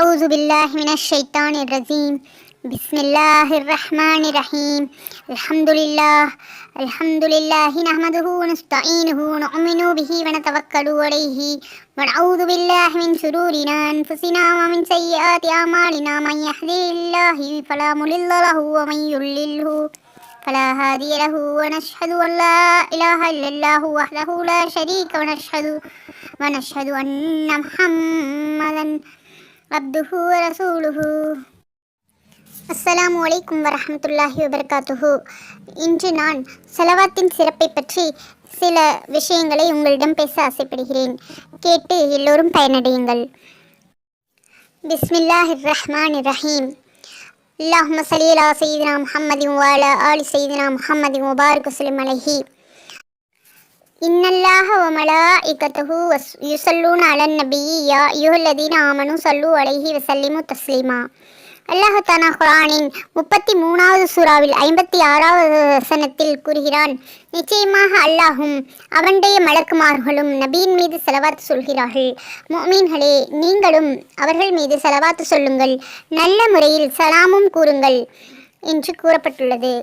أعوذ بالله من الشيطان الرجيم. بسم الله الرحمن الرحيم. الحمد لله. الحمد لله نحمده ونستعينه ونؤمن به ونتوكل عليه. ونعوذ بالله من شرورنا أنفسنا ومن سيئات أعمالنا. من يهده الله فلا مضل له ومن يضلله فلا هادي له. ونشهد أن لا إله إلا الله وحده لا شريك ونشهد ونشهد أن محمدا அப்துஹு ரசூலுஹு அஸ்ஸலாம் வலைக்கும் வரமத்துல்லாஹி வபர்காத்துஹு இன்று நான் செலவாத்தின் சிறப்பை பற்றி சில விஷயங்களை உங்களிடம் பேச ஆசைப்படுகிறேன் கேட்டு எல்லோரும் பயனடையுங்கள் பிஸ்மில்லாஹ் ரஹ்மான் ரஹீம் இல்லாஹ் சலீலா செய்தினா முஹம்மதி வாலா ஆலி செய்தினா முஹம்மதி முபாரக் வசலிம் அலஹி இன்னல்லாஹ வமலா மலாயிகத்துஹு யுசல்லூன் அலன் நபியி யா அய்யுஹல்லதீன ஆமனு சல்லு அலைஹி வசல்லிமு தஸ்லீமா. அல்லாஹ் தானா குரானின் முப்பத்தி மூணாவது சூறாவில் ஐம்பத்தி ஆறாவது வசனத்தில் கூறுகிறான் நிச்சயமாக அல்லாஹும் அவனுடைய மலக்குமார்களும் நபியின் மீது செலவாத்து சொல்கிறார்கள். மோமீன்களே நீங்களும் அவர்கள் மீது செலவாத்து சொல்லுங்கள். நல்ல முறையில் சலாமும் கூறுங்கள் என்று கூறப்பட்டுள்ளது.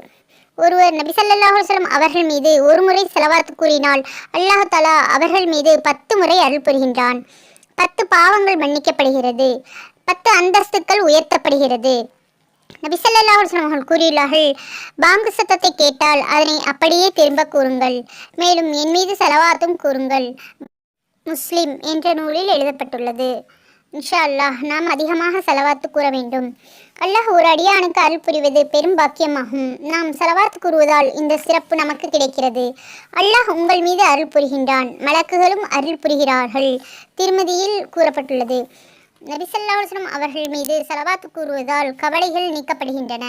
ஒருவர் நபி ஸல்லல்லாஹு அவர்கள் மீது ஒரு முறை செலவாத்து கூறினால் அல்லாஹ் தலா அவர்கள் மீது பத்து முறை அருள் புரிகின்றான். பத்து பாவங்கள் மன்னிக்கப்படுகிறது. பத்து அந்தஸ்துக்கள் உயர்த்தப்படுகிறது. நபி ஸல்லல்லாஹு அவர்கள் கூறியுள்ளார்கள் பாங்கு சத்தத்தை கேட்டால் அதனை அப்படியே திரும்ப கூறுங்கள். மேலும் என் மீது செலவாத்தும் கூறுங்கள். முஸ்லிம் என்ற நூலில் எழுதப்பட்டுள்ளது. இன்ஷா அல்லாஹ் நாம் அதிகமாக செலவாத்து கூற வேண்டும். அல்லாஹ் ஒரு அடியானுக்கு அருள் புரிவது பெரும் பாக்கியமாகும். நாம் செலவாத்து கூறுவதால் இந்த சிறப்பு நமக்கு கிடைக்கிறது. அல்லாஹ் உங்கள் மீது அருள் புரிகின்றான். மலக்குகளும் அருள் புரிகிறார்கள். திருமதியில் கூறப்பட்டுள்ளது. நபிசல்லா அவர்கள் மீது செலவாத்து கூறுவதால் கவலைகள் நீக்கப்படுகின்றன.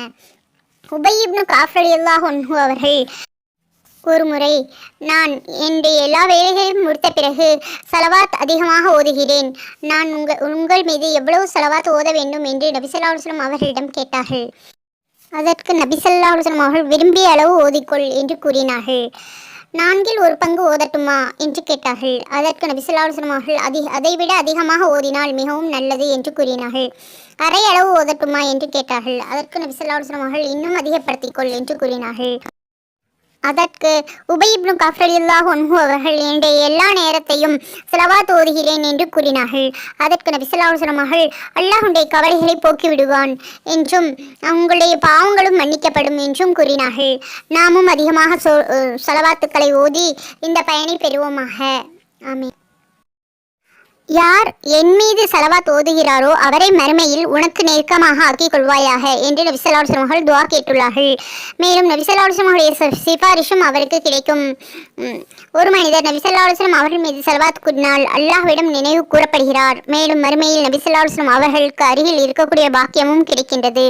உபய் இப்னு காஃபர் அல்லாஹ் அவர்கள் ஒருமுறை நான் என்னுடைய எல்லா வேலைகளையும் முடித்த பிறகு செலவாத் அதிகமாக ஓதுகிறேன். நான் உங்கள் உங்கள் மீது எவ்வளவு செலவாத் ஓத வேண்டும் என்று நபிசல்லா அவர்களிடம் கேட்டார்கள். அதற்கு நபிசல்லா அவர்கள் விரும்பிய அளவு ஓதிக்கொள் என்று கூறினார்கள். நான்கில் ஒரு பங்கு ஓதட்டுமா என்று கேட்டார்கள். அதற்கு நபிசல்லா அவர்கள் அதி அதைவிட அதிகமாக ஓதினால் மிகவும் நல்லது என்று கூறினார்கள். அரை அளவு ஓதட்டுமா என்று கேட்டார்கள். அதற்கு நபிசல்லா அவர்கள் இன்னும் அதிகப்படுத்திக்கொள் என்று கூறினார்கள். அதற்கு உபயிப்னு கஃபரில்லாஹ் ஒன்ஹு அவர்கள் என்னுடைய எல்லா நேரத்தையும் செலவாத் ஓதுகிறேன் என்று கூறினார்கள். அதற்கு நபிசல்லாஹுலம் அவர்கள் அல்லாஹுடைய கவலைகளை போக்கிவிடுவான் என்றும் உங்களுடைய பாவங்களும் மன்னிக்கப்படும் என்றும் கூறினார்கள். நாமும் அதிகமாக சொ செலவாத்துக்களை ஓதி இந்த பயனை பெறுவோமாக. ஆமே யார் என் மீது செலவாத் ஓதுகிறாரோ அவரை மறுமையில் உனக்கு நெருக்கமாக ஆக்கிக் கொள்வாயாக என்று நபிசல்லாஹுலம் அவர்கள் துவா கேட்டுள்ளார்கள். மேலும் நபிசல்லாஹுலம் அவருடைய சிபாரிஷும் அவருக்கு கிடைக்கும். உம், ஒரு மனிதர் நபிசல்லாஹுலம் அவர்கள் மீது செலவாத் கூறினால் அல்லாஹ்விடம் நினைவு கூறப்படுகிறார். மேலும் மறுமையில் நபிசல்லாஹுலம் அவர்களுக்கு அருகில் இருக்கக்கூடிய பாக்கியமும் கிடைக்கின்றது.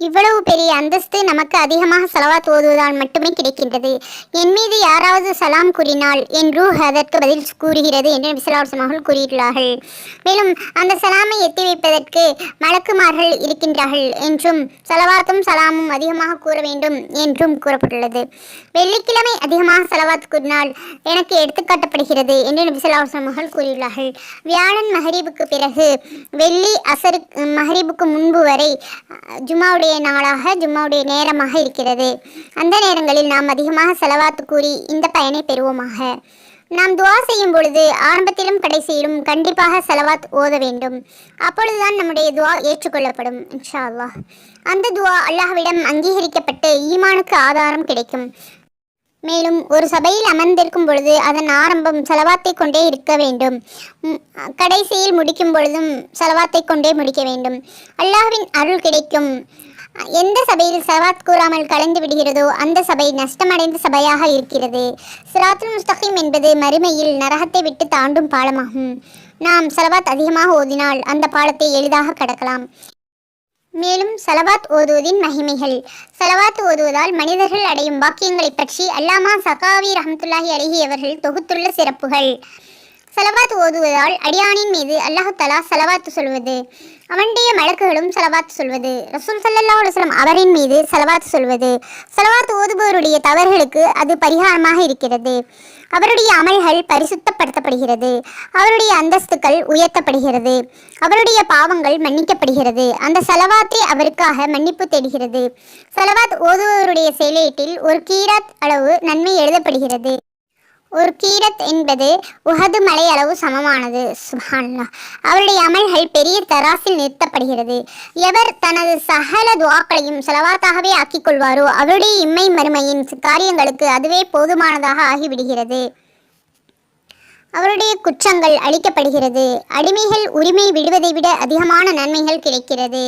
இவ்வளவு பெரிய அந்தஸ்து நமக்கு அதிகமாக செலவாத் ஓதுவதால் மட்டுமே கிடைக்கின்றது. என் மீது யாராவது சலாம் கூறினால் என் ரூஹ் அதற்கு பதில் கூறுகிறது என்று விசலாசம் கூறியுள்ளார்கள். மேலும் அந்த சலாமை எத்தி வைப்பதற்கு மலக்குமார்கள் இருக்கின்றார்கள் என்றும் செலவாத்தும் சலாமும் அதிகமாக கூற வேண்டும் என்றும் கூறப்பட்டுள்ளது. வெள்ளிக்கிழமை அதிகமாக செலவாத் கூறினால் எனக்கு எடுத்துக்காட்டப்படுகிறது என்று நபிசல்லாசம் கூறியுள்ளார்கள். வியாழன் மஹரீபுக்கு பிறகு வெள்ளி அசரு மஹரீபுக்கு முன்பு வரை ஜுமாவுடைய ஜும்மாவுடைய நாளாக ஜும்மாவுடைய நேரமாக இருக்கிறது. அந்த நேரங்களில் நாம் அதிகமாக செலவாத்து கூறி இந்த பயனை பெறுவோமாக. நாம் துவா செய்யும் பொழுது ஆரம்பத்திலும் கடைசியிலும் கண்டிப்பாக செலவாத் ஓத வேண்டும். அப்பொழுதுதான் நம்முடைய துவா ஏற்றுக்கொள்ளப்படும் இன்ஷா அல்லாஹ் அந்த துவா அல்லாஹ்விடம் அங்கீகரிக்கப்பட்டு ஈமானுக்கு ஆதாரம் கிடைக்கும். மேலும் ஒரு சபையில் அமர்ந்திருக்கும் பொழுது அதன் ஆரம்பம் செலவாத்தை கொண்டே இருக்க வேண்டும். கடைசியில் முடிக்கும் பொழுதும் செலவாத்தை கொண்டே முடிக்க வேண்டும். அல்லாஹ்வின் அருள் கிடைக்கும். எந்த சபையில் சவாத் கூறாமல் கலந்து விடுகிறதோ அந்த சபை நஷ்டமடைந்த சபையாக இருக்கிறது. சிராத்துல் முஸ்தகிம் என்பது மறுமையில் நரகத்தை விட்டு தாண்டும் பாலமாகும். நாம் செலவாத் அதிகமாக ஓதினால் அந்த பாலத்தை எளிதாக கடக்கலாம். மேலும் சலவாத் ஓதுவதின் மகிமைகள். சலவாத் ஓதுவதால் மனிதர்கள் அடையும் வாக்கியங்களைப் பற்றி அல்லாமா சகாவி ரஹமத்துல்லாஹி அழகியவர்கள் தொகுத்துள்ள சிறப்புகள். சலவாத் ஓதுவதால் அடியானின் மீது அல்லாஹு தலா சலவாத்து சொல்வது. அவனுடைய மலக்குகளும் செலவாத்து சொல்வது. ரசூல் சல்லா அலுவலம் அவரின் மீது செலவாத்து சொல்வது. செலவாத்து ஓதுபவருடைய தவறுகளுக்கு அது பரிகாரமாக இருக்கிறது. அவருடைய அமல்கள் பரிசுத்தப்படுத்தப்படுகிறது. அவருடைய அந்தஸ்துக்கள் உயர்த்தப்படுகிறது. அவருடைய பாவங்கள் மன்னிக்கப்படுகிறது. அந்த செலவாத்தை அவருக்காக மன்னிப்பு தேடுகிறது. செலவாத் ஓதுபவருடைய செயலீட்டில் ஒரு கீராத் அளவு நன்மை எழுதப்படுகிறது. ஒரு கீரத் என்பது உகது மலை அளவு சமமானது. சுபான்லா அவருடைய அமல்கள் பெரிய தராசில் நிறுத்தப்படுகிறது. எவர் தனது சகல துவாக்களையும் செலவாத்தாகவே ஆக்கிக் கொள்வாரோ அவருடைய இம்மை மறுமையின் காரியங்களுக்கு அதுவே போதுமானதாக ஆகிவிடுகிறது. அவருடைய குற்றங்கள் அளிக்கப்படுகிறது அடிமைகள் உரிமை விடுவதை விட அதிகமான நன்மைகள் கிடைக்கிறது.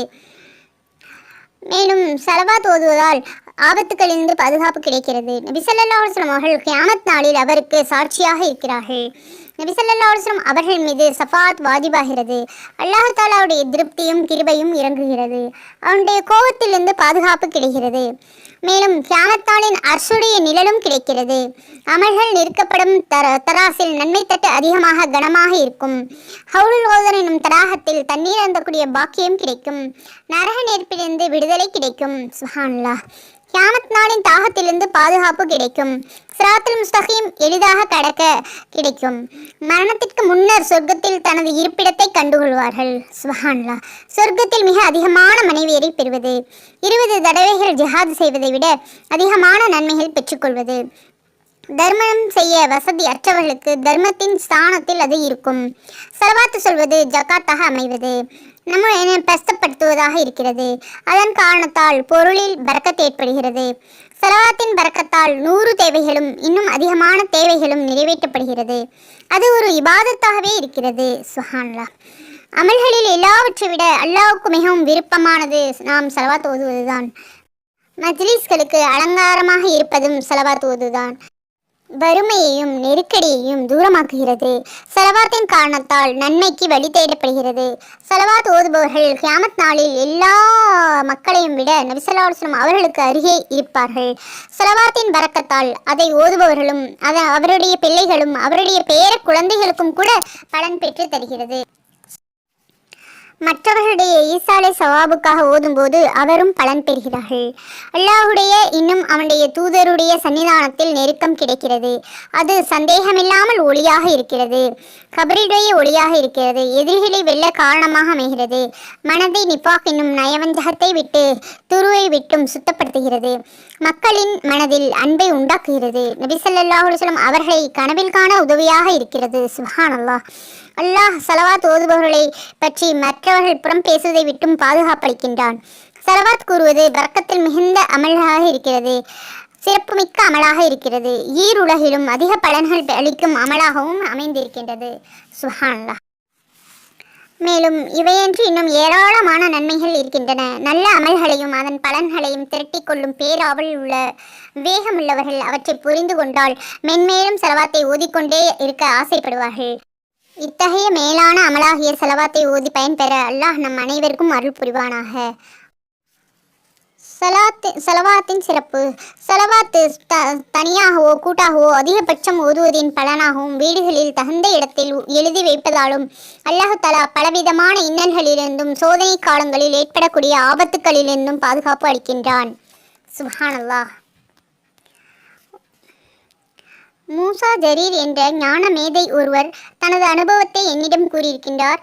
மேலும் செலவா தோதுவதால் ஆபத்துகளிலிருந்து பாதுகாப்பு கிடைக்கிறது. நபிசல்லா ஸல்லல்லாஹு அவர்கள் கியாமத் நாளில் அவருக்கு சாட்சியாக இருக்கிறார்கள். நபிசல்லா ஸல்லல்லாஹு அவர்கள் மீது சஃபாத் வாஜிபாகிறது. அல்லாஹ் தாலாவுடைய திருப்தியும் கிருபையும் இறங்குகிறது. அவனுடைய கோபத்திலிருந்து பாதுகாப்பு கிடைக்கிறது. மேலும் கியாமத்தாளின் அர்ஷுடைய நிழலும் கிடைக்கிறது. அமல்கள் நிற்கப்படும் தர தராசில் நன்மை தட்டு அதிகமாக கனமாக இருக்கும். ஹவுலுல் ஓதர் எனும் தடாகத்தில் தண்ணீர் அந்தக்கூடிய பாக்கியம் கிடைக்கும். நரக நெருப்பிலிருந்து விடுதலை கிடைக்கும். சுஹான்லா கியாமத் நாளின் தாகத்திலிருந்து பாதுகாப்பு கிடைக்கும். சிராத்தில் முஸ்தகீம் எளிதாக கடக்க கிடைக்கும். மரணத்திற்கு முன்னர் சொர்க்கத்தில் தனது இருப்பிடத்தை கண்டுகொள்வார்கள். சுபஹான்லா சொர்க்கத்தில் மிக அதிகமான மனைவியரை பெறுவது? இருபது தடவைகள் ஜிஹாது செய்வதை விட அதிகமான நன்மைகள் பெற்றுக்கொள்வது. தர்மம் செய்ய வசதி அற்றவர்களுக்கு தர்மத்தின் ஸ்தானத்தில் அது இருக்கும். செலவாத்து சொல்வது ஜக்காத்தாக அமைவது. நம்ம பிரஸ்தப்படுத்துவதாக இருக்கிறது. அதன் காரணத்தால் பொருளில் பறக்கத் ஏற்படுகிறது. செலவாத்தின் பறக்கத்தால் நூறு தேவைகளும் இன்னும் அதிகமான தேவைகளும் நிறைவேற்றப்படுகிறது. அது ஒரு இபாதத்தாகவே இருக்கிறது. சுஹான்லா. அமல்களில் எல்லாவற்றை விட அல்லாவுக்கு மிகவும் விருப்பமானது நாம் செலவாத் ஓதுவதுதான். மஜ்லிஸ்களுக்கு அலங்காரமாக இருப்பதும் செலவாத் ஓதுதான். வறுமையையும் நெருக்கடியையும் தூரமாக்குகிறது. செலவாத்தின் காரணத்தால் நன்மைக்கு வழி தேடப்படுகிறது. செலவாத் ஓதுபவர்கள் கியாமத் நாளில் எல்லா மக்களையும் விட நபிசல்லாஸ்லம் அவர்களுக்கு அருகே இருப்பார்கள். செலவாத்தின் வரக்கத்தால் அதை ஓதுபவர்களும் அதை அவருடைய பிள்ளைகளும் அவருடைய பேர குழந்தைகளுக்கும் கூட பலன் பெற்று தருகிறது. மற்றவர்களுடைய ஈசாலை சவாபுக்காக ஓதும்போது அவரும் பலன் பெறுகிறார்கள். அல்லாஹுடைய இன்னும் அவனுடைய தூதருடைய சன்னிதானத்தில் நெருக்கம் கிடைக்கிறது. அது சந்தேகமில்லாமல் ஒளியாக இருக்கிறது. கபரிடைய ஒளியாக இருக்கிறது. எதிரிகளை வெல்ல காரணமாக அமைகிறது. மனதை நிப்பாக் என்னும் நயவஞ்சகத்தை விட்டு துருவை விட்டும் சுத்தப்படுத்துகிறது. மக்களின் மனதில் அன்பை உண்டாக்குகிறது. நபிசல்லாஹுலம் அவர்களை கனவில் காண உதவியாக இருக்கிறது. சுஹான் அல்லாஹ் அல்லாஹ் சலவாத் ஓதுபவர்களை பற்றி மற்றவர்கள் புறம் பேசுவதை விட்டும் பாதுகாப்பளிக்கின்றான். சலவாத் கூறுவது வர்க்கத்தில் மிகுந்த அமலாக இருக்கிறது சிறப்புமிக்க அமலாக இருக்கிறது. ஈருலகிலும் அதிக பலன்கள் அளிக்கும் அமலாகவும் அமைந்திருக்கின்றது. சுஹான்லா மேலும் இவையன்றி இன்னும் ஏராளமான நன்மைகள் இருக்கின்றன. நல்ல அமல்களையும் அதன் பலன்களையும் திரட்டிக் கொள்ளும் பேராவல் உள்ள வேகமுள்ளவர்கள் அவற்றை புரிந்து கொண்டால் மென்மேலும் செலவாத்தை ஓதிக்கொண்டே இருக்க ஆசைப்படுவார்கள். இத்தகைய மேலான அமலாகிய செலவாத்தை ஓதி பயன்பெற அல்லாஹ் நம் அனைவருக்கும் அருள் புரிவானாக. சலாத்து செலவாத்தின் சிறப்பு. செலவாத்து த தனியாகவோ கூட்டாகவோ அதிகபட்சம் ஓதுவதின் பலனாகவும் வீடுகளில் தகுந்த இடத்தில் எழுதி வைப்பதாலும் அல்லாஹலா தலா பலவிதமான இன்னல்களிலிருந்தும் சோதனை காலங்களில் ஏற்படக்கூடிய ஆபத்துக்களிலிருந்தும் பாதுகாப்பு அளிக்கின்றான். சுப்ஹானல்லாஹ். மூசா ஜரீர் என்ற ஞான மேதை ஒருவர் தனது அனுபவத்தை என்னிடம் கூறியிருக்கின்றார்.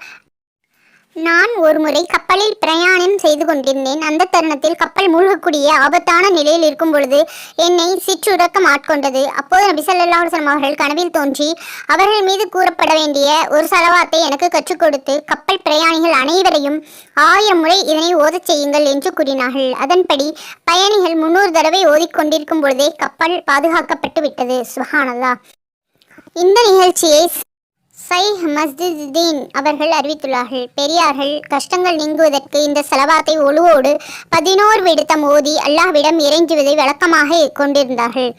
நான் ஒருமுறை கப்பலில் பிரயாணம் செய்து கொண்டிருந்தேன். அந்த தருணத்தில் கப்பல் மூழ்கக்கூடிய ஆபத்தான நிலையில் இருக்கும் பொழுது என்னை சிற்றுறக்கம் ஆட்கொண்டது. அப்போது நபி ஸல்லல்லாஹு அவர்கள் கனவில் தோன்றி அவர்கள் மீது கூறப்பட வேண்டிய ஒரு சலவாத்தை எனக்கு கற்றுக் கொடுத்து கப்பல் பிரயாணிகள் அனைவரையும் ஆயிரம் முறை இதனை ஓதச் செய்யுங்கள் என்று கூறினார்கள். அதன்படி பயணிகள் முன்னூறு தடவை ஓதிக்கொண்டிருக்கும் பொழுதே கப்பல் பாதுகாக்கப்பட்டு விட்டது. சுஹானல்லா இந்த நிகழ்ச்சியை சைஹ் மஸ்ஜிதீன் அவர்கள் அறிவித்துள்ளார்கள். பெரியார்கள் கஷ்டங்கள் நீங்குவதற்கு இந்த செலவாத்தை ஒழுவோடு பதினோரு விடுத்தம் ஓதி அல்லாஹ்விடம் இறைஞ்சுவதை வழக்கமாக கொண்டிருந்தார்கள்.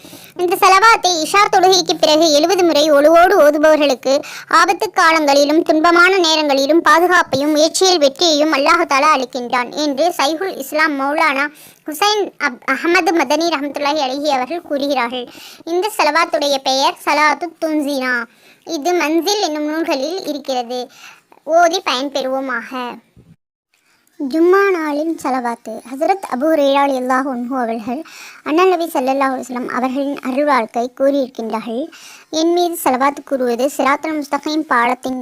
இந்த செலவாத்தை இஷா தொழுகைக்கு பிறகு எழுபது முறை ஒழுவோடு ஓதுபவர்களுக்கு ஆபத்து காலங்களிலும் துன்பமான நேரங்களிலும் பாதுகாப்பையும் முயற்சியில் வெற்றியையும் அல்லாஹாலா அளிக்கின்றான் என்று சைஹுல் இஸ்லாம் மௌலானா ஹுசைன் அப் அஹமது மதனி ரஹமத்துல்லாஹி அழகி அவர்கள் கூறுகிறார்கள். இந்த செலவாத்துடைய பெயர் சலாத்து துன்சினா. இது மன்சில் என்னும் நூல்களில் இருக்கிறது. ஓதி பயன்பெறுவோமாக. ஜும்மா நாளின் செலவாத்து. ஹசரத் அபு ரேயால் அல்லாஹ் ஒன்ஹு அவர்கள் அண்ணல் நபி சல்லல்லாஹு அவர்களின் அருள் வாழ்க்கை கூறியிருக்கின்றார்கள். என் மீது செலவாத்து கூறுவது சிராத்தல் முஸ்தகையும் பாலத்தின்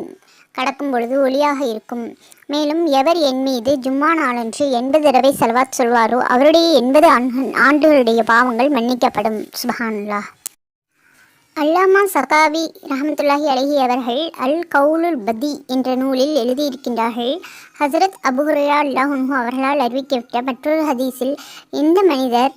கடக்கும் பொழுது ஒளியாக இருக்கும். மேலும் எவர் என் மீது ஜும்மா நாளன்று எண்பது தடவை செலவாத் சொல்வாரோ அவருடைய எண்பது ஆண்டுகளுடைய பாவங்கள் மன்னிக்கப்படும். சுபஹானுல்லாஹ். அல்லாமா சகாவி ரஹமத்துல்லாஹி அலஹி அவர்கள் அல் கவுலுல் பதி என்ற நூலில் எழுதியிருக்கின்றார்கள். ஹசரத் அபுஹுரையா அல்லாஹு அவர்களால் அறிவிக்கப்பட்ட மற்றொரு ஹதீஸில் இந்த மனிதர்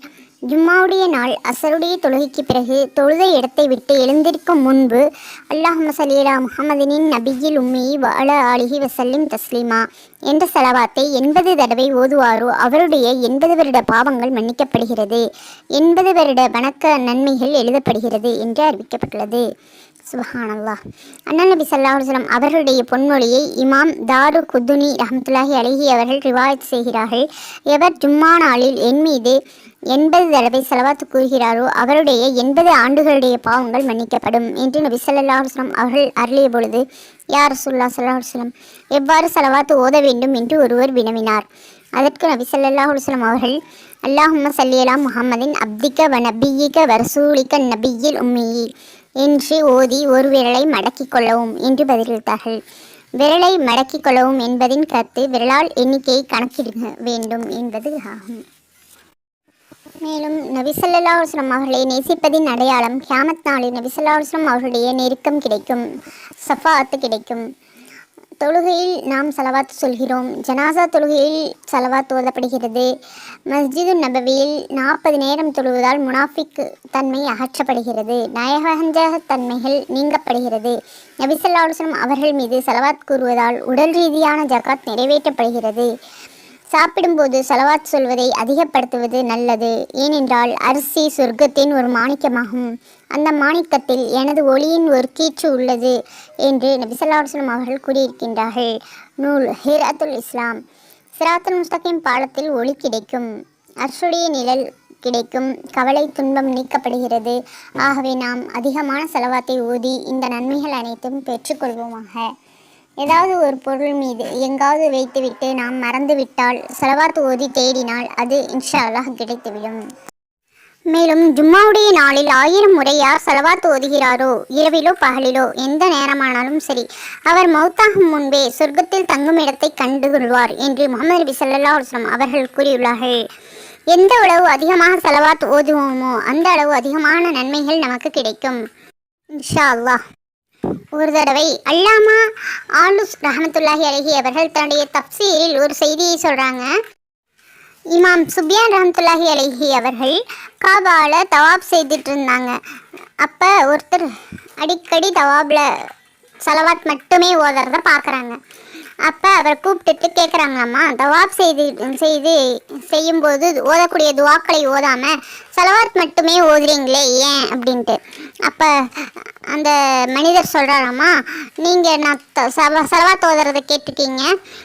ஜும்மாவுடைய நாள் அசருடைய தொழுகைக்கு பிறகு தொழுத இடத்தை விட்டு எழுந்திருக்கும் முன்பு அல்லாஹ் மசலீலா முகமதினின் நபியில் உம்மி வாழ ஆலிஹி வசல்லிம் தஸ்லீமா என்ற செலவாத்தை எண்பது தடவை ஓதுவாரோ அவருடைய எண்பது வருட பாவங்கள் மன்னிக்கப்படுகிறது. எண்பது வருட வணக்க நன்மைகள் எழுதப்படுகிறது என்று அறிவிக்கப்பட்டுள்ளது. சுபஹானல்லாஹ். அண்ணா நபி சல்லாஹ் அவர்களுடைய பொன்மொழியை இமாம் தாரு குத்துனி ரஹமத்துல்லாஹி அழகி அவர்கள் ரிவாயத் செய்கிறார்கள். எவர் ஜும்மா நாளில் என் மீது எண்பது தடவை செலவாத்து கூறுகிறாரோ அவருடைய எண்பது ஆண்டுகளுடைய பாவங்கள் மன்னிக்கப்படும் என்று நபி சல்லா அலுவலம் அவர்கள் அருளிய பொழுது யார் சுல்லா சல்லா அலுவலம் எவ்வாறு செலவாத்து ஓத வேண்டும் என்று ஒருவர் வினவினார். அதற்கு நபி சல்லா அலுவலம் அவர்கள் அல்லாஹும்ம சல்லியலா முகமதின் அப்திக்க வ நபியிக்க வரசூலிக்க நபியில் உம்மியி என்று ஓதி ஒரு விரலை மடக்கிக் கொள்ளவும் என்று பதிலளித்தார்கள். விரலை மடக்கிக் கொள்ளவும் என்பதின் கருத்து விரலால் எண்ணிக்கையை கணக்கிட வேண்டும் என்பது ஆகும். மேலும் நபிசல்லா அவர்களை நேசிப்பதின் அடையாளம் கியாமத் நாளில் நபிசல்லா அலுவலம் அவர்களுடைய நெருக்கம் கிடைக்கும் சஃபாத்து கிடைக்கும். தொழுகையில் நாம் செலவாத்து சொல்கிறோம். ஜனாசா தொழுகையில் செலவாத் ஓதப்படுகிறது. மஸ்ஜிது நபவியில் நாற்பது நேரம் தொழுவதால் முனாஃபிக் தன்மை அகற்றப்படுகிறது. நயகஞ்சக தன்மைகள் நீங்கப்படுகிறது. நபிசல்லா அலுவலம் அவர்கள் மீது செலவாத் கூறுவதால் உடல் ரீதியான ஜகாத் நிறைவேற்றப்படுகிறது. சாப்பிடும்போது செலவாத் சொல்வதை அதிகப்படுத்துவது நல்லது. ஏனென்றால் அரிசி சொர்க்கத்தின் ஒரு மாணிக்கமாகும். அந்த மாணிக்கத்தில் எனது ஒளியின் ஒரு கீச்சு உள்ளது என்று நபிசல்லாஸ்லம் அவர்கள் கூறியிருக்கின்றார்கள். நூல் ஹிராத்துல் இஸ்லாம். சிராத்துல் முஸ்தகிம் பாலத்தில் ஒளி கிடைக்கும். அர்ஷுடைய நிழல் கிடைக்கும். கவலை துன்பம் நீக்கப்படுகிறது. ஆகவே நாம் அதிகமான செலவாத்தை ஊதி இந்த நன்மைகள் அனைத்தும் பெற்றுக்கொள்வோமாக. ஏதாவது ஒரு பொருள் மீது எங்காவது வைத்துவிட்டு நாம் மறந்துவிட்டால் செலவாத்து ஓதி தேடினால் அது இன்ஷா அல்லாஹ் கிடைத்துவிடும். மேலும் ஜும்மாவுடைய நாளில் ஆயிரம் முறை யார் செலவாத்து ஓதுகிறாரோ இரவிலோ பகலிலோ எந்த நேரமானாலும் சரி அவர் மௌத்தாகும் முன்பே சொர்க்கத்தில் தங்கும் இடத்தை கண்டு கொள்வார் என்று முகமது நபி சல்லா அலுவலம் அவர்கள் கூறியுள்ளார்கள். எந்த அளவு அதிகமாக செலவாத்து ஓதுவோமோ அந்த அளவு அதிகமான நன்மைகள் நமக்கு கிடைக்கும். இன்ஷா அல்லாஹ் ஒரு தடவை அல்லாமா ஆலுஸ் ரஹமத்துல்லாஹி அழகி அவர்கள் தன்னுடைய தப்சீரில் ஒரு செய்தியை சொல்கிறாங்க இமாம் சுபியான் ரஹமத்துல்லாஹி அலஹி அவர்கள் காபாவில் தவாப் செய்துட்டு இருந்தாங்க அப்போ ஒருத்தர் அடிக்கடி தவாபில் செலவாத் மட்டுமே ஓதுறத பார்க்குறாங்க. அப்போ அவர் கூப்பிட்டுட்டு கேட்குறாங்களாம்மா தவாப் செய்து செய்து செய்யும்போது ஓதக்கூடிய துவாக்களை ஓதாமல் செலவாத் மட்டுமே ஓதுறீங்களே ஏன்? அப்படின்ட்டு. அப்போ அந்த மனிதர் சொல்கிறாராம்மா நீங்கள் நான் செலவாத் தோதுறதை கேட்டிருக்கீங்க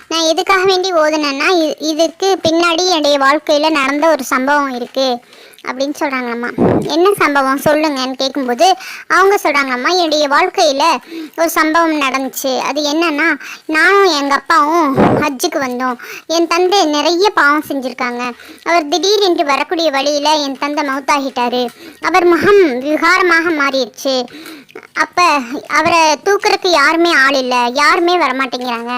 நான் எதுக்காக வேண்டி ஓதுனேன்னா இதுக்கு பின்னாடி என்னுடைய வாழ்க்கையில் நடந்த ஒரு சம்பவம் இருக்குது அப்படின்னு சொல்கிறாங்கம்மா என்ன சம்பவம்? சொல்லுங்கன்னு கேட்கும்போது அவங்க சொல்கிறாங்கம்மா என்னுடைய வாழ்க்கையில் ஒரு சம்பவம் நடந்துச்சு. அது என்னன்னா நானும் எங்கள் அப்பாவும் ஹஜ்ஜுக்கு வந்தோம். என் தந்தை நிறைய பாவம் செஞ்சுருக்காங்க. அவர் திடீரென்று வரக்கூடிய வழியில் என் தந்தை மவுத்தாகிட்டார். அவர் முகம் விகாரமாக மாறிடுச்சு. அப்போ அவரை தூக்குறதுக்கு யாருமே ஆள் இல்லை. யாருமே வரமாட்டேங்கிறாங்க.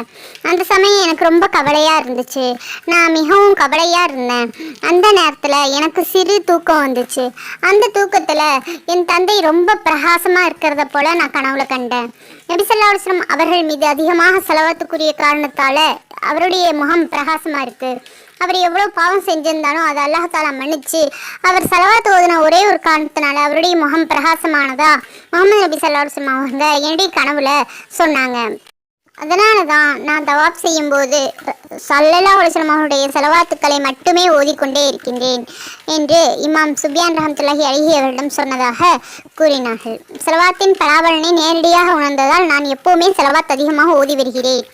அந்த சமயம் எனக்கு ரொம்ப கவலையாக இருந்துச்சு. நான் மிகவும் கவலையாக இருந்தேன். அந்த நேரத்தில் எனக்கு சிறு தூக்கம் வந்துச்சு. அந்த தூக்கத்தில் என் தந்தை ரொம்ப பிரகாசமாக இருக்கிறத போல் நான் கனவுல கண்டேன். நபிசல்லாஸ்லம் அவர்கள் மீது அதிகமாக செலவத்துக்குரிய காரணத்தால் அவருடைய முகம் பிரகாசமாக இருக்குது அவர் எவ்வளோ பாவம் செஞ்சிருந்தாலும் அதை அல்லாஹாலா மன்னிச்சு அவர் செலவாத்து ஓதுன ஒரே ஒரு காரணத்தினால அவருடைய முகம் பிரகாசமானதா? முகமது நபி சல்லாஹம் அவங்க என்னுடைய கனவுல சொன்னாங்க. அதனால தான் நான் தவாப் செய்யும்போது சல்லல்லா அலுவலம் அவருடைய செலவாத்துக்களை மட்டுமே ஓதிக்கொண்டே இருக்கின்றேன் என்று இமாம் சுபியான் ரஹமத்துல்லாஹி அழகி அவரிடம் சொன்னதாக கூறினார்கள். செலவாத்தின் பலாபலனை நேரடியாக உணர்ந்ததால் நான் எப்போவுமே செலவாத் அதிகமாக ஓதி வருகிறேன்.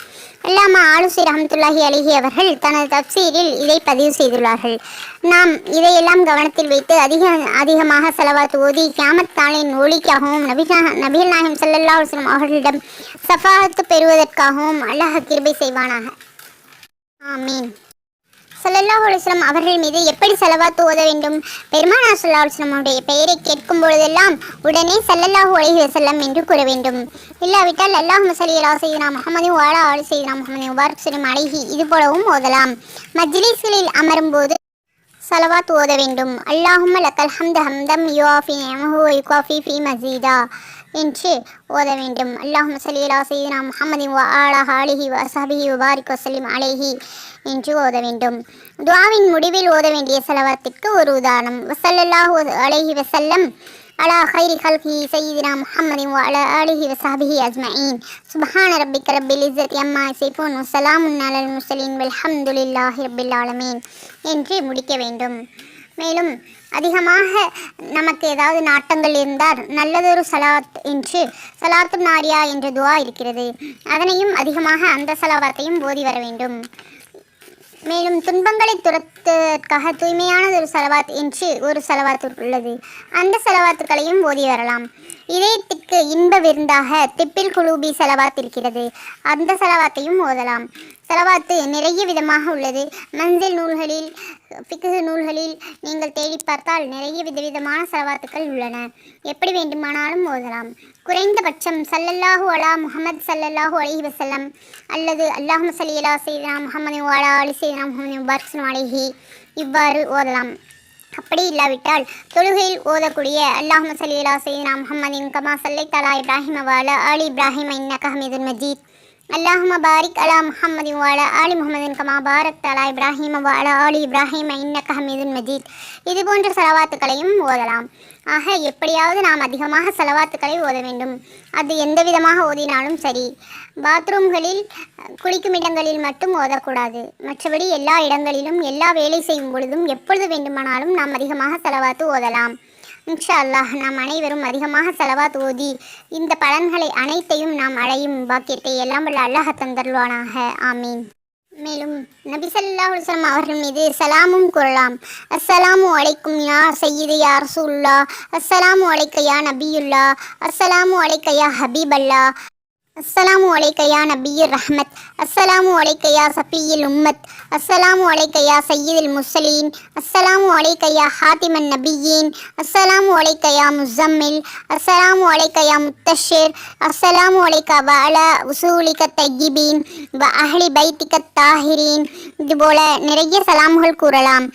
அல்லாமா ஆலுசி ரஹமத்துல்லாஹி அலிஹி அவர்கள் தனது தப்சீரில் இதை பதிவு செய்துள்ளார்கள். நாம் இதையெல்லாம் கவனத்தில் வைத்து அதிக அதிகமாக செலவாத்து ஓதி கியாமத் தாளின் ஒளிக்காகவும் நபிகா நபிகள் நாயகம் சல்லல்லா வஸ்லம் அவர்களிடம் சஃபாத்து பெறுவதற்காகவும் அல்லாஹ் கிருபை செய்வானாக. ஆமீன். ஸல்லல்லாஹு அலைஹி அவர்கள் மீது எப்படி செலவாத்து ஓத வேண்டும்? பெருமானா சொல்லா அலைஹி அவருடைய பெயரை கேட்கும் பொழுதெல்லாம் உடனே ஸல்லல்லாஹு அலஹி வசல்லம் என்று கூற வேண்டும். இல்லாவிட்டால் அல்லாஹ் மசலி அலா சய்யினா முகமது வாலா அலா ஆலி முகமது முஹம்மதின் முபாரக் ஸல்லம் அலைஹி இது போலவும் ஓதலாம். மஜ்லிஸ்களில் அமரும்போது சலவாத் ஓத வேண்டும். அல்லாஹும் லக்கல் ஹம்த ஹம்தம் யுவாஃபி நியமஹு வ யுகாஃபி ஃபி மசீதா என்று ஓத வேண்டும். அல்லாஹும்ம ஸல்லி அலா சய்யினா முஹம்மதின் வ அலா ஆலிஹி வ அஸ்ஹாபிஹி வ பாரிக் என்று ஓத வேண்டும். துவாவின் முடிவில் ஓத வேண்டிய செலவத்திற்கு ஒரு உதாரணம். வசல்லாஹு அலஹி வசல்லம் அலா ஹைரி ஹல்கி சையிதினா முஹம்மதின் அல அலிஹி வசாபிஹி அஜ்மயின் சுபஹான ரப்பிக் ரப்பில் இஸ்ஸத் அம்மா சைஃபோன் சலாமுன் அலல் முசலின் வல்ஹம்துலில்லாஹி ரப்பில் ஆலமீன். என்று முடிக்க வேண்டும். மேலும் அதிகமாக நமக்கு ஏதாவது நாட்டங்கள் இருந்தால் நல்லதொரு சலாத் என்று சலாத்து நாரியா என்ற துவா இருக்கிறது. அதனையும் அதிகமாக அந்த சலாவாத்தையும் ஓதி வர வேண்டும். மேலும் துன்பங்களை துரத்துவதற்காக தூய்மையானது ஒரு செலவாத் என்று ஒரு செலவாத்து உள்ளது. அந்த செலவாத்துக்களையும் ஓதி வரலாம். இதயத்திற்கு இன்ப விருந்தாக திப்பில் குலூபி செலவாத் இருக்கிறது. அந்த செலவாத்தையும் ஓதலாம். செலவாத்து நிறைய விதமாக உள்ளது. மஞ்சள் நூல்களில் பிக்கு நூல்களில் நீங்கள் தேடி பார்த்தால் நிறைய விதவிதமான செலவாத்துக்கள் உள்ளன. எப்படி வேண்டுமானாலும் ஓதலாம். குறைந்தபட்சம் சல்லல்லாஹு அலா முகமது சல்லல்லாஹு அலைஹி வசல்லம் அல்லது அல்லாஹும் சலி அலா சையனா முகமது வாலா அலி சையனா முகமது முபாரக் அலைஹி இவ்வாறு ஓதலாம். அப்படி இல்லாவிட்டால் தொழுகையில் ஓதக்கூடிய அல்லாஹும் சலி அலா சையனா முகமதின் கமா சல்லை தலா இப்ராஹிம வாலா அலி இப்ராஹிம் இன்ன கஹமீதுன் மஜீத். அல்லாஹும பாரிக் அலா முஹம்மதி வாலா ஆலி முகமதின் கமா பாரத் அலா இப்ராஹிம வாலா ஆலி இப்ராஹிம் இன்னக்க ஹமீதுன் மஜீத் இது போன்ற செலவாத்துக்களையும் ஓதலாம் ஆக எப்படியாவது நாம் அதிகமாக செலவாத்துக்களை ஓத வேண்டும். அது எந்த விதமாக ஓதினாலும் சரி பாத்ரூம்களில் குளிக்கும் இடங்களில் மட்டும் ஓதக்கூடாது மற்றபடி எல்லா இடங்களிலும் எல்லா வேலை செய்யும் பொழுதும் எப்பொழுது வேண்டுமானாலும் நாம் அதிகமாக செலவாத்து ஓதலாம் இன்ஷா அல்லாஹ் நாம் அனைவரும் அதிகமாக செலவாத் ஓதி இந்த பலன்களை அனைத்தையும் நாம் அடையும் பாக்கியத்தை எல்லாம் உள்ள அல்லாஹ் தந்தருவானாக ஆமீன். மேலும் நபி ஸல்லல்லாஹு அவர்கள் மீது சலாமும் கூறலாம். அஸ்ஸலாமு அலைக்கும் யா சய்யிது யா ரசூலுல்லா அஸ்ஸலாமு அலைக்க நபியுல்லா அஸ்ஸலாமு அலைக்க ஹபீபல்லா. அஸ்ஸலாமு அலைக்க நபியுர் ரஹ்மத். அஸ்ஸலாமு அலைக்க யா சஃபியில் உம்மத். அஸ்ஸலாமு அலைக்க யா முசலீன் முர்சலீன். அஸ்ஸலாமு அலைக்க ஹாத்திமன் நபியீன். அஸ்ஸலாமு அலைக்க முசம்மில் முஸம்மில். அஸ்ஸலாமு அலைக்க முத்தஷிர் அஸ்ஸலாமு அலைக்க வ உசூலிக்க தையிபீன். வ அஹ்லி பைத்திக்க தாஹிரீன். இதுபோல நிறைய சலாம்கள் கூறலாம்.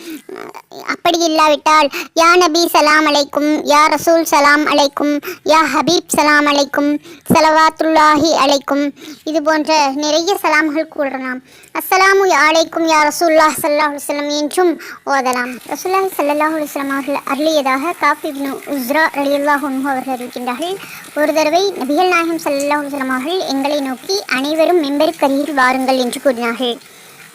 அப்படி இல்லாவிட்டால் யா நபி சலாம் அலைக்கும் யா ரசூல் சலாம் அலைக்கும் யா ஹபீப் சலாம் அலைக்கும் சலவாத்துல்லாஹி அழைக்கும் இது போன்ற நிறைய சலாம்கள் கூறலாம். அஸ்ஸலாமு அழைக்கும் யா ரசூல்லா சல்லாஹ் அலுவலம் என்றும் ஓதலாம். ரசூல்லா சல்லாஹ் அலுவலம் அவர்கள் அருளியதாக காஃப் உஸ்ரா ரலியுல்லாஹ் உன்ஹு அவர்கள் அறிவிக்கின்றார்கள். ஒரு தடவை நபிகள் நாயகம் சல்லாஹ் அலுவலம் அவர்கள் எங்களை நோக்கி அனைவரும் மெம்பருக்கரியில் வாருங்கள் என்று கூறினார்கள்.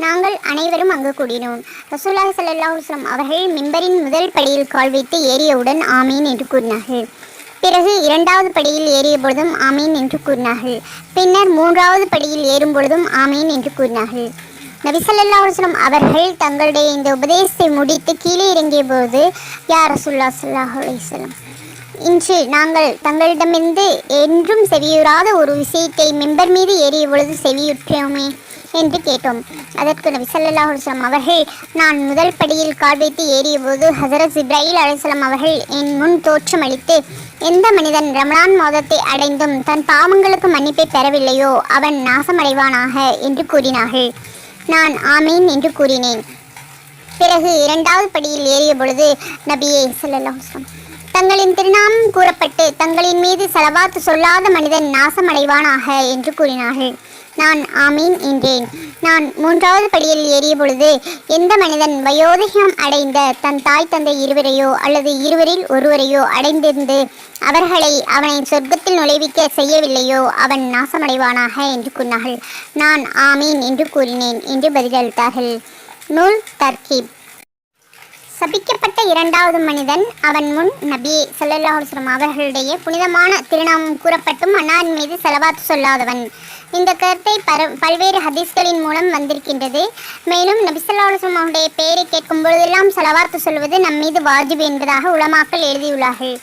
நாங்கள் அனைவரும் அங்கு கூடினோம். ரசூல்லா ஸல்லல்லாஹு அலைஹி அவர்கள் மிம்பரின் முதல் படியில் கால் வைத்து ஏறியவுடன் ஆமீன் என்று கூறினார்கள். பிறகு இரண்டாவது படியில் ஏறிய பொழுதும் ஆமீன் என்று கூறினார்கள். பின்னர் மூன்றாவது படியில் ஏறும் பொழுதும் ஆமீன் என்று கூறினார்கள். நபி அவர்கள் தங்களுடைய இந்த உபதேசத்தை முடித்து கீழே இறங்கிய போது யார் ரசுல்லா சல்லாஹ் அலைஹி இன்று நாங்கள் தங்களிடமிருந்து என்றும் செவியுறாத ஒரு விஷயத்தை மெம்பர் மீது ஏறிய பொழுது செவியுற்றோமே என்று கேட்டோம். அதற்கு நபி ஸல்லல்லாஹு அவர்கள் நான் முதல் படியில் கால் வைத்து ஏறியபோது ஹசரத் இப்ராஹில் அலைஹிஸ்ஸலாம் அவர்கள் என் முன் தோற்றமளித்து எந்த மனிதன் ரமலான் மாதத்தை அடைந்தும் தன் பாவங்களுக்கு மன்னிப்பை பெறவில்லையோ அவன் நாசமடைவானாக என்று கூறினார்கள். நான் ஆமீன் என்று கூறினேன். பிறகு இரண்டாவது படியில் ஏறிய பொழுது நபியே செல்லலாம் தங்களின் திருநாமம் கூறப்பட்டு தங்களின் மீது செலவாத்து சொல்லாத மனிதன் நாசமடைவானாக என்று கூறினார்கள். நான் ஆமீன் என்றேன். நான் மூன்றாவது படியில் ஏறிய பொழுது எந்த மனிதன் வயோதிகம் அடைந்த தன் தாய் தந்தை இருவரையோ அல்லது இருவரில் ஒருவரையோ அடைந்திருந்து அவர்களை அவனை சொர்க்கத்தில் நுழைவிக்க செய்யவில்லையோ அவன் நாசமடைவானாக என்று கூறினார்கள். நான் ஆமீன் என்று கூறினேன் என்று பதிலளித்தார்கள். நூல் தர்கீப். சபிக்கப்பட்ட இரண்டாவது மனிதன் அவன் முன் நபி சல்லல்லாஹுஸ்லம் அவர்களுடைய புனிதமான திருநாமம் கூறப்பட்டும் அன்னாரின் மீது செலவாத்து சொல்லாதவன். இந்த கருத்தை பர பல்வேறு ஹதீஸ்களின் மூலம் வந்திருக்கின்றது. மேலும் நபி அவருடைய பெயரை கேட்கும் பொழுதெல்லாம் செலவாத்து சொல்வது நம் மீது வாஜிப் என்பதாக உலமாக்கள் எழுதியுள்ளார்கள்.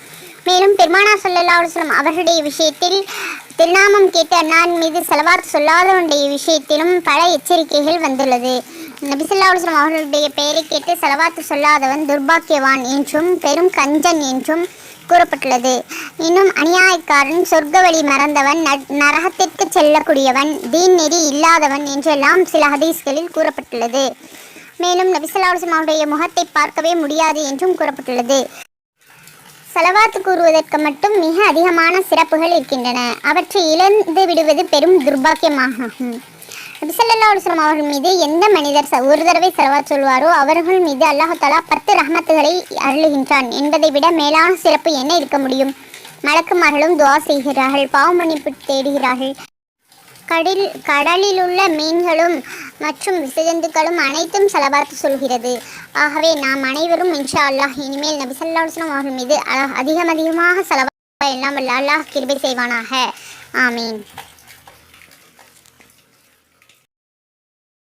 மேலும் பெருமானா ஸல்லல்லாஹு அலைஹி அவர்களுடைய விஷயத்தில் திருநாமம் கேட்டு அன்னாரின் மீது செலவார்த்து சொல்லாதவனுடைய விஷயத்திலும் பல எச்சரிக்கைகள் வந்துள்ளது. நபிசல்லா அவர்களுடைய பெயரை கேட்டு செலவாத்து சொல்லாதவன் துர்பாக்கியவான் என்றும் பெரும் கஞ்சன் என்றும் கூறப்பட்டுள்ளது. இன்னும் அநியாயக்காரன் சொர்க்க வழி மறந்தவன் நரகத்திற்கு செல்லக்கூடியவன் தீன் நெறி இல்லாதவன் என்றெல்லாம் சில ஹதீஸ்களில் கூறப்பட்டுள்ளது. மேலும் நபிசல்லா அவருடைய முகத்தை பார்க்கவே முடியாது என்றும் கூறப்பட்டுள்ளது. செலவாத்து கூறுவதற்கு மட்டும் மிக அதிகமான சிறப்புகள் இருக்கின்றன. அவற்றை இழந்து விடுவது பெரும் துர்பாக்கியமாகும். நபிசல்லா அலுவலம் அவர்கள் மீது எந்த மனிதர் ஒரு தடவை செலவா சொல்வாரோ அவர்கள் மீது அல்லாஹு பத்து ரஹமத்துகளை அருளுகின்றான். என்பதை விட மேலான சிறப்பு என்ன இருக்க முடியும்? மலக்குமார்களும் துவா செய்கிறார்கள். பாவ மன்னிப்பு தேடுகிறார்கள். கடில் கடலில் உள்ள மீன்களும் மற்றும் விசஜந்துக்களும் அனைத்தும் செலவாத்து சொல்கிறது. ஆகவே நாம் அனைவரும் இன்ஷா அல்லாஹ் இனிமேல் நபி அவர்கள் மீது அதிகம் அதிகமாக செலவா எல்லாம் அல்லாஹ் கிருபை செய்வானாக. ஆமீன்.